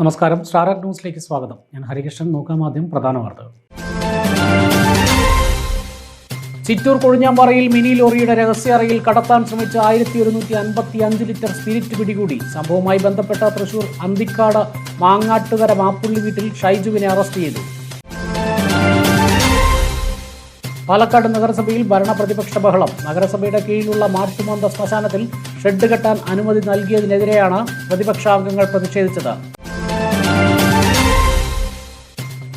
നമസ്കാരം. സ്റ്റാർ ന്യൂസിലേക്ക് സ്വാഗതം. ഞാൻ ഹരികൃഷ്ണൻ. നോക്കാം ആദ്യം പ്രധാന വാർത്തകൾ. ചിറ്റൂർ കൊഴിഞ്ഞാമ്പാറയിൽ മിനി ലോറിയുടെ രഹസ്യ അറയിൽ കടത്താൻ ശ്രമിച്ച ആയിരത്തി ഒരുന്നൂറ്റി അൻപത്തി അഞ്ച് ലിറ്റർ സ്പിരിറ്റ് പിടികൂടി. സംഭവവുമായി ബന്ധപ്പെട്ട തൃശൂർ അന്തിക്കാട് മാങ്ങാട്ടുകര മാപ്പുള്ളി വീട്ടിൽ ഷൈജുവിനെ അറസ്റ്റ് ചെയ്തു. പാലക്കാട് നഗരസഭയിൽ ഭരണപ്രതിപക്ഷ ബഹളം. നഗരസഭയുടെ കീഴിലുള്ള മാട്ടുമന്ത ശ്മശാനത്തിൽ ഷെഡ് കെട്ടാൻ അനുമതി നൽകിയതിനെതിരെയാണ് പ്രതിപക്ഷാംഗങ്ങൾ പ്രതിഷേധിച്ചത്.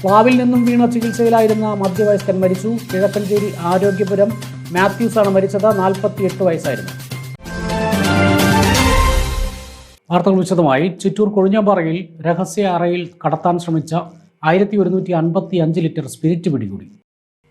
പ്ലാവിൽ നിന്നും വീണ ചികിത്സയിലായിരുന്ന മധ്യവയസ്കൻ മരിച്ചു. കിഴക്കഞ്ചേരി ആരോഗ്യപുരം മാത്യൂസാണ് മരിച്ചത്. നാൽപ്പത്തിയെട്ട് വയസ്സായിരുന്നു. വാർത്തകൾ വിശദമായി. ചിറ്റൂർ കൊഴിഞ്ഞാമ്പാറയിൽ രഹസ്യ അറയിൽ കടത്താൻ ശ്രമിച്ച ആയിരത്തി ഒരുന്നൂറ്റി അൻപത്തി അഞ്ച് ലിറ്റർ സ്പിരിറ്റ് പിടികൂടി.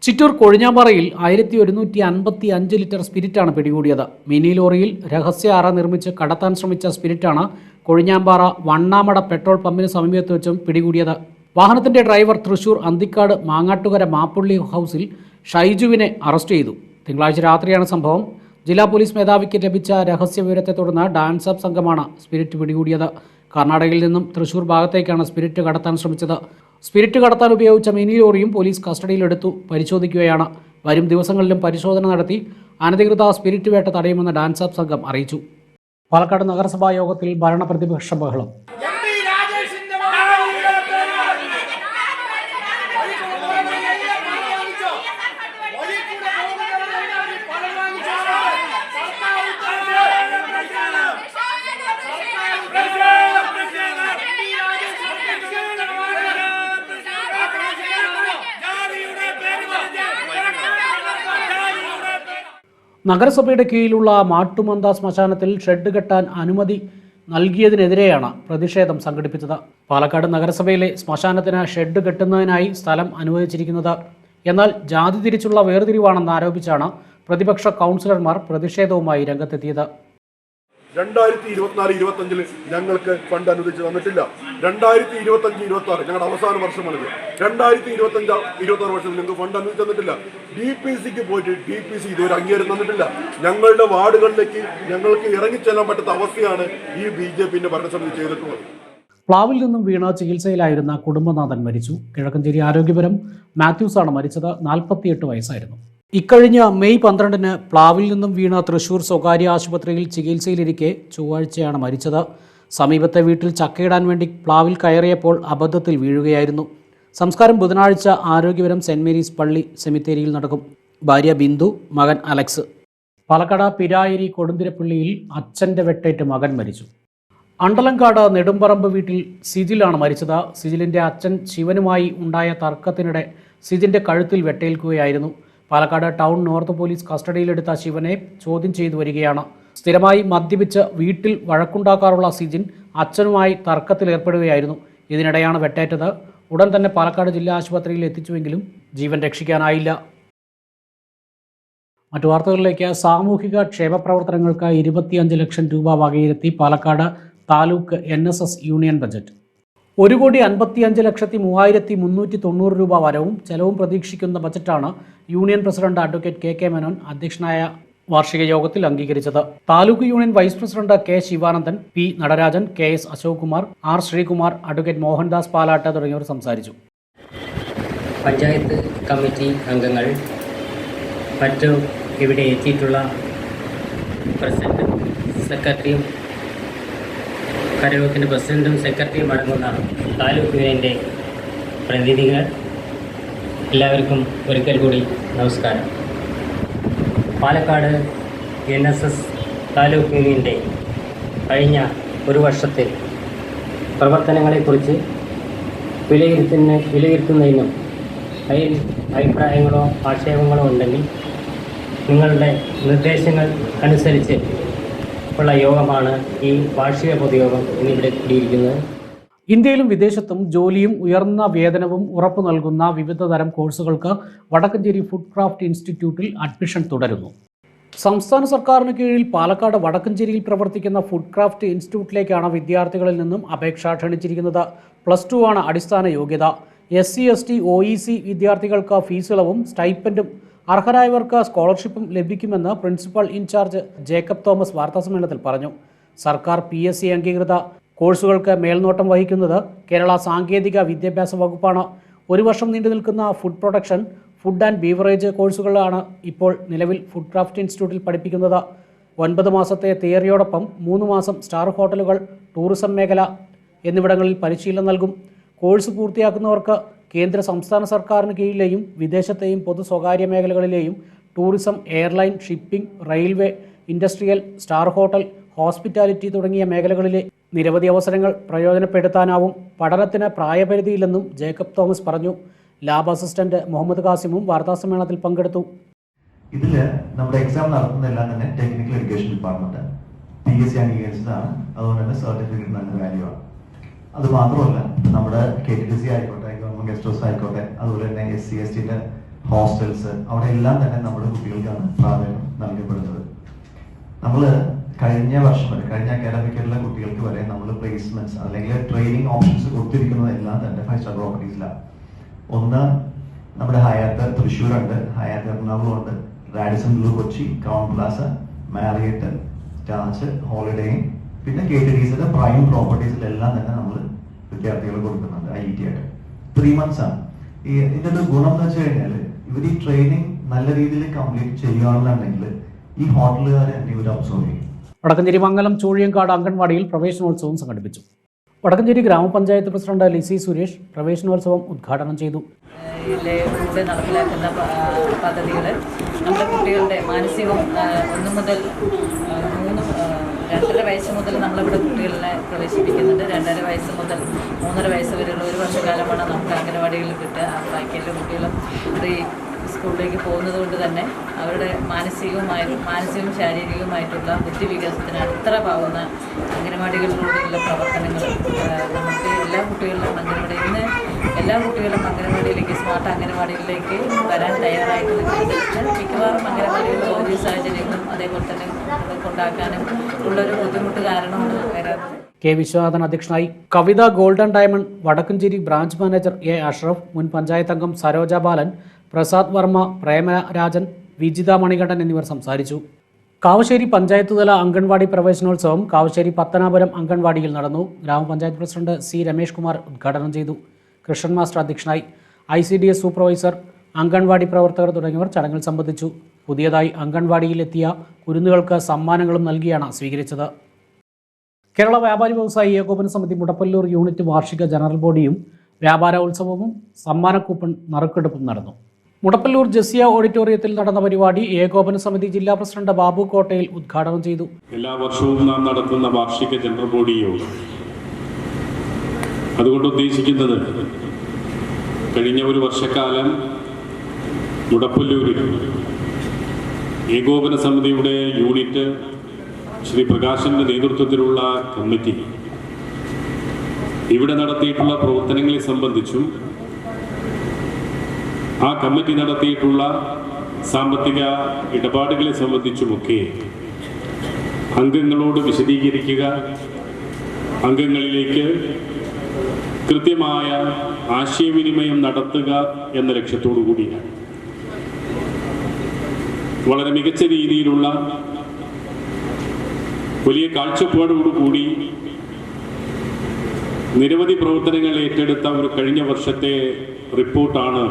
ചിറ്റൂർ കൊഴിഞ്ഞാമ്പാറയിൽ ആയിരത്തി ഒരുന്നൂറ്റി അൻപത്തി അഞ്ച് ലിറ്റർ സ്പിരിറ്റാണ് പിടികൂടിയത്. മിനി ലോറിയിൽ രഹസ്യ അറ നിർമ്മിച്ച് കടത്താൻ ശ്രമിച്ച സ്പിരിറ്റാണ് കൊഴിഞ്ഞാമ്പാറ വണ്ണാമട പെട്രോൾ പമ്പിന് സമീപത്ത് വെച്ചും പിടികൂടിയത്. വാഹനത്തിന്റെ ഡ്രൈവർ തൃശൂർ അന്തിക്കാട് മാങ്ങാട്ടുകര മാപ്പുള്ളി ഹൗസിൽ ഷൈജുവിനെ അറസ്റ്റ് ചെയ്തു. തിങ്കളാഴ്ച രാത്രിയാണ് സംഭവം. ജില്ലാ പോലീസ് മേധാവിക്ക് ലഭിച്ച രഹസ്യ വിവരത്തെ തുടർന്ന് ഡാൻസ് അപ്പ് സംഘമാണ് സ്പിരിറ്റ് പിടികൂടിയത്. കർണാടകയിൽ നിന്നും തൃശൂർ ഭാഗത്തേക്കാണ് സ്പിരിറ്റ് കടത്താൻ ശ്രമിച്ചത്. സ്പിരിറ്റ് കടത്താൻ ഉപയോഗിച്ച മിനി ലോറിയും പോലീസ് കസ്റ്റഡിയിലെടുത്തു പരിശോധിക്കുകയാണ്. വരും ദിവസങ്ങളിലും പരിശോധന നടത്തി അനധികൃത സ്പിരിറ്റ് വേട്ട തടയുമെന്ന് ഡാൻസ് അപ്പ് സംഘം അറിയിച്ചു. പാലക്കാട് നഗരസഭാ യോഗത്തിൽ ഭരണപ്രതിപക്ഷ ബഹളം. നഗരസഭയുടെ കീഴിലുള്ള മാട്ടുമന്ത ശ്മശാനത്തിൽ ഷെഡ് കെട്ടാൻ അനുമതി നൽകിയതിനെതിരെയാണ് പ്രതിഷേധം സംഘടിപ്പിച്ചത്. പാലക്കാട് നഗരസഭയിലെ ശ്മശാനത്തിന് ഷെഡ് കെട്ടുന്നതിനായി സ്ഥലം അനുവദിച്ചിരിക്കുന്നത്. എന്നാൽ ജാതി തിരിച്ചുള്ള വേർതിരിവാണെന്ന് ആരോപിച്ചാണ് പ്രതിപക്ഷ കൗൺസിലർമാർ പ്രതിഷേധവുമായി രംഗത്തെത്തിയത്. രണ്ടായിരത്തി ഇരുപത്തിനാല് ഇരുപത്തഞ്ചിൽ ഞങ്ങൾക്ക് ഫണ്ട് അനുവദിച്ച് തന്നിട്ടില്ല. രണ്ടായിരത്തി ഇരുപത്തഞ്ച് ഇരുപത്തി ആറ് ഞങ്ങളുടെ അവസാന വർഷമാണിത്. രണ്ടായിരത്തി ഇരുപത്തഞ്ച് ഇരുപത്തി ആറ് വർഷത്തിൽ ഞങ്ങൾക്ക് ഫണ്ട് അനുവദിച്ച് തന്നിട്ടില്ല. ഡി പി സിക്ക് പോയിട്ട് ഡി പി സി ഇതുവരെ അംഗീകാരം തന്നിട്ടില്ല. ഞങ്ങളുടെ വാർഡുകളിലേക്ക് ഞങ്ങൾക്ക് ഇറങ്ങിച്ചെല്ലാൻ പറ്റാത്ത അവസ്ഥയാണ് ഈ ബി ജെ പിന്റെ ഭരണസമിതി ചെയ്തിട്ടുള്ളത്. പ്ലാവിൽ നിന്നും വീണ ചികിത്സയിലായിരുന്ന കുടുംബനാഥൻ മരിച്ചു. കിഴക്കഞ്ചേരി ആരോഗ്യപുരം മാത്യൂസാണ് മരിച്ചത്. നാൽപ്പത്തിയെട്ട് വയസ്സായിരുന്നു. ഇക്കഴിഞ്ഞ മെയ് പന്ത്രണ്ടിന് പ്ലാവിൽ നിന്നും വീണ തൃശൂർ സ്വകാര്യ ആശുപത്രിയിൽ ചികിത്സയിലിരിക്കെ ചൊവ്വാഴ്ചയാണ് മരിച്ചത്. സമീപത്തെ വീട്ടിൽ ചക്കയിടാൻ വേണ്ടി പ്ലാവിൽ കയറിയപ്പോൾ അബദ്ധത്തിൽ വീഴുകയായിരുന്നു. സംസ്കാരം ബുധനാഴ്ച ആരോഗ്യപുരം സെന്റ് മേരീസ് പള്ളി സെമിത്തേരിയിൽ നടക്കും. ഭാര്യ ബിന്ദു മകൻ അലക്സ്. പാലക്കാട് പിരായിരി കൊടുന്തിരപ്പള്ളിയിൽ അച്ഛന്റെ വെട്ടേറ്റ് മകൻ മരിച്ചു. അണ്ടലങ്കാട് നെടുമ്പറമ്പ് വീട്ടിൽ സിജിലാണ് മരിച്ചത്. സിജിലിന്റെ അച്ഛൻ ശിവനുമായി ഉണ്ടായ തർക്കത്തിനിടെ സിജിന്റെ കഴുത്തിൽ വെട്ടേൽക്കുകയായിരുന്നു. പാലക്കാട് ടൗൺ നോർത്ത് പോലീസ് കസ്റ്റഡിയിലെടുത്ത ശിവനെ ചോദ്യം ചെയ്തു വരികയാണ്. സ്ഥിരമായി മദ്യപിച്ച് വീട്ടിൽ വഴക്കുണ്ടാക്കാറുള്ള സിജിൻ അച്ഛനുമായി തർക്കത്തിലേർപ്പെടുകയായിരുന്നു ഇതിനിടെയാണ് വെട്ടേറ്റത്. ഉടൻ തന്നെ പാലക്കാട് ജില്ലാ ആശുപത്രിയിൽ എത്തിച്ചുവെങ്കിലും ജീവൻ രക്ഷിക്കാനായില്ല. മറ്റു വാർത്തകളിലേക്ക് സാമൂഹിക ക്ഷേമ പ്രവർത്തനങ്ങൾക്ക് ഇരുപത്തിയഞ്ച് ലക്ഷം രൂപ വകയിരുത്തി Palakkad taluk N union budget. ഒരു കോടി അൻപത്തിയഞ്ച് ലക്ഷത്തി മൂവായിരത്തി മുന്നൂറ്റി തൊണ്ണൂറ് രൂപ വരവും ചെലവും പ്രതീക്ഷിക്കുന്ന ബജറ്റാണ് union president advocate K K Menon അധ്യക്ഷനായ വാർഷിക യോഗത്തിൽ അംഗീകരിച്ചത്. Taluk union vice president K Sivanandan P Natarajan K S Ashok Kumar R Sreekumar advocate Mohandas Palat തുടങ്ങിയവർ സംസാരിച്ചു. പഞ്ചായത്ത് കമ്മിറ്റി അംഗങ്ങൾ മറ്റു ഇവിടെ എത്തിയിട്ടുള്ള പ്രസിഡന്റും സെക്രട്ടറിയും കരയോഗത്തിന്റെ പ്രസിഡന്റും സെക്രട്ടറിയും അടങ്ങുന്ന താലൂക്ക് യൂണിയന്റെ പ്രതിനിധികൾ എല്ലാവർക്കും ഒരിക്കൽ കൂടി നമസ്കാരം. Palakkad N S S taluk യൂണിയന്റെ കഴിഞ്ഞ ഒരു വർഷത്തെ പ്രവർത്തനങ്ങളെക്കുറിച്ച് വിലയിരുത്തുന്ന വിലയിരുത്തുന്നതിനും അതിൽ അഭിപ്രായങ്ങളോ ആക്ഷേപങ്ങളോ ഉണ്ടെങ്കിൽ നിങ്ങളുടെ നിർദ്ദേശങ്ങൾ അനുസരിച്ച് ഉള്ള യോഗമാണ് ഈ വാർഷിക പൊതുയോഗം ഇന്നിവിടെ കൂടിയിരിക്കുന്നത്. ഇന്ത്യയിലും വിദേശത്തും ജോലിയും ഉയർന്ന വേതനവും ഉറപ്പു നൽകുന്ന വിവിധ തരം കോഴ്സുകൾക്ക് വടക്കഞ്ചേരി ഫുഡ് ക്രാഫ്റ്റ് ഇൻസ്റ്റിറ്റ്യൂട്ടിൽ അഡ്മിഷൻ തുടരുന്നു. സംസ്ഥാന സർക്കാരിന് കീഴിൽ പാലക്കാട് വടക്കഞ്ചേരിയിൽ പ്രവർത്തിക്കുന്ന ഫുഡ് ക്രാഫ്റ്റ് ഇൻസ്റ്റിറ്റ്യൂട്ടിലേക്കാണ് വിദ്യാർത്ഥികളിൽ നിന്നും അപേക്ഷ ക്ഷണിച്ചിരിക്കുന്നത്. പ്ലസ് ടു ആണ് അടിസ്ഥാന യോഗ്യത. S C S T O E C വിദ്യാർത്ഥികൾക്ക് ഫീസ് ഇളവും സ്റ്റൈപ്പൻഡും അർഹരായവർക്ക് സ്കോളർഷിപ്പും ലഭിക്കുമെന്ന് പ്രിൻസിപ്പൽ ഇൻചാർജ് ജേക്കബ് തോമസ് വാർത്താസമ്മേളനത്തിൽ പറഞ്ഞു. സർക്കാർ പി എസ് സി അംഗീകൃത കോഴ്സുകൾക്ക് മേൽനോട്ടം വഹിക്കുന്നത് കേരള സാങ്കേതിക വിദ്യാഭ്യാസ വകുപ്പാണ്. ഒരു വർഷം നീണ്ടു നിൽക്കുന്ന food production food and beverage കോഴ്സുകളാണ് ഇപ്പോൾ നിലവിൽ ഫുഡ് ക്രാഫ്റ്റ് ഇൻസ്റ്റിറ്റ്യൂട്ടിൽ പഠിപ്പിക്കുന്നത്. ഒൻപത് മാസത്തെ തിയറിയോടൊപ്പം മൂന്ന് മാസം സ്റ്റാർ ഹോട്ടലുകൾ ടൂറിസം മേഖല എന്നിവിടങ്ങളിൽ പരിശീലനം നൽകും. കോഴ്സ് പൂർത്തിയാക്കുന്നവർക്ക് കേന്ദ്ര സംസ്ഥാന സർക്കാരിന് കീഴിലെയും വിദേശത്തെയും പൊതു സ്വകാര്യ മേഖലകളിലെയും tourism airline shipping railway industrial star hotel hospitality തുടങ്ങിയ മേഖലകളിലെ നിരവധി അവസരങ്ങൾ പ്രയോജനപ്പെടുത്താനാവും. പഠനത്തിന് പ്രായപരിധിയില്ലെന്നും ജേക്കബ് തോമസ് പറഞ്ഞു. ലാബ് അസിസ്റ്റന്റ് മുഹമ്മദ് കാസിമും വാർത്താസമ്മേളനത്തിൽ പങ്കെടുത്തു. ഇതിൽ നമ്മുടെ എക്സാം നടത്തുന്നതെല്ലാം തന്നെ technical education department P S C അംഗീകരിച്ചതാണ്. അതുകൊണ്ട് തന്നെ സർട്ടിഫിക്കറ്റ് നല്ല വാല്യൂ ആണ്. അത് മാത്രമല്ല നമ്മുടെ കെ ടി ഡി സി ആയിക്കോട്ടെ ഗസ്റ്റ് ഹൗസ് ആയിക്കോട്ടെ. അതുപോലെ തന്നെ എസ് സി എസ് ടിന്റെ ഹോസ്റ്റൽസ് അവിടെ എല്ലാം തന്നെ നമ്മുടെ കുട്ടികൾക്കാണ് പ്രാധാന്യം നൽകപ്പെടുന്നത്. നമ്മൾ കഴിഞ്ഞ വർഷം വരെ കഴിഞ്ഞ അക്കാഡമിക്കലിലെ കുട്ടികൾക്ക് വരെ നമ്മൾ പ്ലേസ്മെന്റ്സ് അല്ലെങ്കിൽ ട്രെയിനിങ് ഓപ്ഷൻസ് കൊടുത്തിരിക്കുന്നതെല്ലാം തന്നെ ഫൈവ് സ്റ്റാർ പ്രോപ്പർട്ടീസിലാണ് ഒന്ന് നമ്മുടെ ഹയാത്ത് തൃശ്ശൂരുണ്ട് ഹയാത്ത് എറണാകുളം ഉണ്ട് Radisson Blu Kochi Crowne Plaza Marriott Taj holiday പിന്നെ കെ ടി ഡിസിന്റെ പ്രൈം പ്രോപ്പർട്ടീസിലെല്ലാം തന്നെ നമ്മൾ വിദ്യാർത്ഥികൾ കൊടുക്കുന്നുണ്ട് ഐ ടി ആയിട്ട്. ത്രീ മന്ത്സ് ആണ്. ഈ ഇതിന്റെ ഒരു ഗുണം എന്ന് വെച്ച് കഴിഞ്ഞാൽ ഇവർ ഈ ട്രെയിനിങ് നല്ല രീതിയിൽ കംപ്ലീറ്റ് ചെയ്യുകയാണെന്നുണ്ടെങ്കിൽ ഈ ഹോട്ടലുകാരെ തന്നെ ഇവർ അബ്സോർവ് ചെയ്യും. വടക്കഞ്ചേരി മംഗലം ചൂഴിയങ്കാട് അംഗൻവാടിയിൽ പ്രവേശനോത്സവം സംഘടിപ്പിച്ചു. വടക്കഞ്ചേരി ഗ്രാമപഞ്ചായത്ത് പ്രസിഡന്റ് ലിസി സുരേഷ് പ്രവേശനോത്സവം ഉദ്ഘാടനം ചെയ്തു. നടപ്പിലാക്കുന്ന പദ്ധതികൾ നമ്മുടെ കുട്ടികളുടെ മാനസികവും ഒന്നു മുതൽ രണ്ടര വയസ്സ് മുതൽ നമ്മളിവിടെ കുട്ടികളെ പ്രവേശിപ്പിക്കുന്നുണ്ട്. രണ്ടര വയസ്സ് മുതൽ മൂന്നര വയസ്സ് വരെയുള്ള ഒരു വർഷക്കാലമാണ് നമുക്ക് അംഗനവാടികളിൽ കിട്ടുക ബാക്കിയുള്ള കുട്ടികളും പ്രീ സ്കൂളിലേക്ക് പോകുന്നത് കൊണ്ട് തന്നെ അവരുടെ മാനസികവുമായ മാനസികവും ശാരീരികവുമായിട്ടുള്ള ബുദ്ധി വികാസത്തിന് അത്ര പാവുന്ന അംഗനവാടികളിലൂടെയുള്ള പ്രവർത്തനങ്ങൾ നമുക്ക് എല്ലാ കുട്ടികളിലും അംഗനവാടി ഇന്ന് എല്ലാ കുട്ടികളും അംഗനവാടിയിലേക്ക് സ്മാർട്ട് അംഗനവാടിയിലേക്ക് വരാൻ തയ്യാറായിട്ട് മിക്കവാറും അംഗനവാടികൾ ഓരോ സാഹചര്യങ്ങളും അതേപോലെ തന്നെ കൊണ്ടാക്കാനും ഉള്ളൊരു ബുദ്ധിമുട്ട് കാരണമാണ് കെ വിശ്വനാഥൻ അധ്യക്ഷനായി Kavitha golden diamond Vadakkencherry branch manager A Ashraf മുൻ പഞ്ചായത്ത് അംഗം സരോജ ബാലൻ പ്രസാദ് വർമ്മ പ്രേമരാജൻ വിജിത മണികണ്ഠൻ എന്നിവർ സംസാരിച്ചു. കാവശ്ശേരി പഞ്ചായത്ത് തല അംഗൻവാടി പ്രവേശനോത്സവം കാവശ്ശേരി പത്തനാപുരം അംഗൻവാടിയിൽ നടന്നു. ഗ്രാമപഞ്ചായത്ത് പ്രസിഡന്റ് സി രമേഷ് കുമാർ ഉദ്ഘാടനം ചെയ്തു. കൃഷ്ണൻ മാസ്റ്റർ അധ്യക്ഷനായി. I C D S supervisor anganwadi പ്രവർത്തകർ തുടങ്ങിയവർ ചടങ്ങിൽ സംബന്ധിച്ചു. പുതിയതായി അംഗൻവാടിയിലെത്തിയ കുരുന്നുകൾക്ക് സമ്മാനങ്ങളും നൽകിയാണ് സ്വീകരിച്ചത്. കേരള വ്യാപാരി വ്യവസായി ഏകോപന സമിതി മുടപ്പല്ലൂർ യൂണിറ്റ് വാർഷിക ജനറൽ ബോഡിയും വ്യാപാര ഉത്സവവും സമ്മാന കൂപ്പൺ നറുക്കെടുപ്പും നടന്നു. മുടപ്പല്ലൂർ ജസിയ ഓഡിറ്റോറിയത്തിൽ നടന്ന പരിപാടി ഏകോപന സമിതി ജില്ലാ പ്രസിഡന്റ് ബാബു കോട്ടയിൽ ഉദ്ഘാടനം ചെയ്തു. എല്ലാ വർഷവും നാം നടത്തുന്ന വാർഷിക ജനറൽ ബോഡി യോഗം അതുകൊണ്ട് ഉദ്ദേശിക്കുന്നത് കഴിഞ്ഞ ഒരു വർഷക്കാലം മുടപ്പല്ലൂരിൽ ഏകോപന സമിതിയുടെ യൂണിറ്റ് ശ്രീ പ്രകാശിന്റെ നേതൃത്വത്തിലുള്ള കമ്മിറ്റി ഇവിടെ നടത്തിയിട്ടുള്ള പ്രവർത്തനങ്ങളെ സംബന്ധിച്ചും ആ കമ്മിറ്റി നടത്തിയിട്ടുള്ള സാമ്പത്തിക ഇടപാടുകളെ സംബന്ധിച്ചുമൊക്കെ അംഗങ്ങളോട് വിശദീകരിക്കുക അംഗങ്ങളിലേക്ക് കൃത്യമായ ആശയവിനിമയം നടത്തുക എന്ന ലക്ഷ്യത്തോടു കൂടിയാണ് വളരെ മികച്ച രീതിയിലുള്ള വലിയ കാഴ്ചപ്പാടോടുകൂടി നിരവധി പ്രവർത്തനങ്ങൾ ഏറ്റെടുത്ത ഒരു കഴിഞ്ഞ വർഷത്തെ റിപ്പോർട്ടാണ്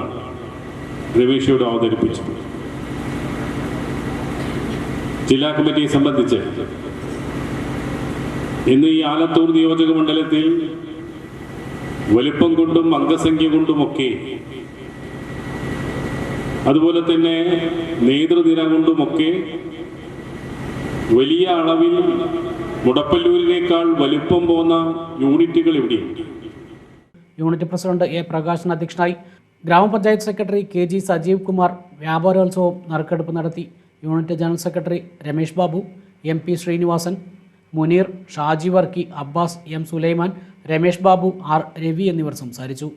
രമേശയോട് അവതരിപ്പിച്ചത്. ജില്ലാ കമ്മിറ്റിയെ സംബന്ധിച്ച് ഇന്ന് ഈ ആലത്തൂർ നിയോജക മണ്ഡലത്തിൽ വലിപ്പം കൊണ്ടും അംഗസംഖ്യ കൊണ്ടും ഒക്കെ. അതുപോലെ തന്നെ നേതൃനിര കൊണ്ടുമൊക്കെ വലിയ അളവിൽ മുടപ്പല്ലൂരിനേക്കാൾ വലിപ്പം പോന്ന യൂണിറ്റുകൾ ഇവിടെയുണ്ട്. യൂണിറ്റ് പ്രസിഡന്റ് എ പ്രകാശൻ അധ്യക്ഷനായി ഗ്രാമപഞ്ചായത്ത് secretary K G Sajeev Kumar വ്യാപാരോത്സവം നറുക്കെടുപ്പ് നടത്തി. Unit general secretary Ramesh Babu M P Srinivasan Muneer Shaji Varkey Abbas M Sulaiman Ramesh Babu R Ravi എന്നിവർ സംസാരിച്ചു.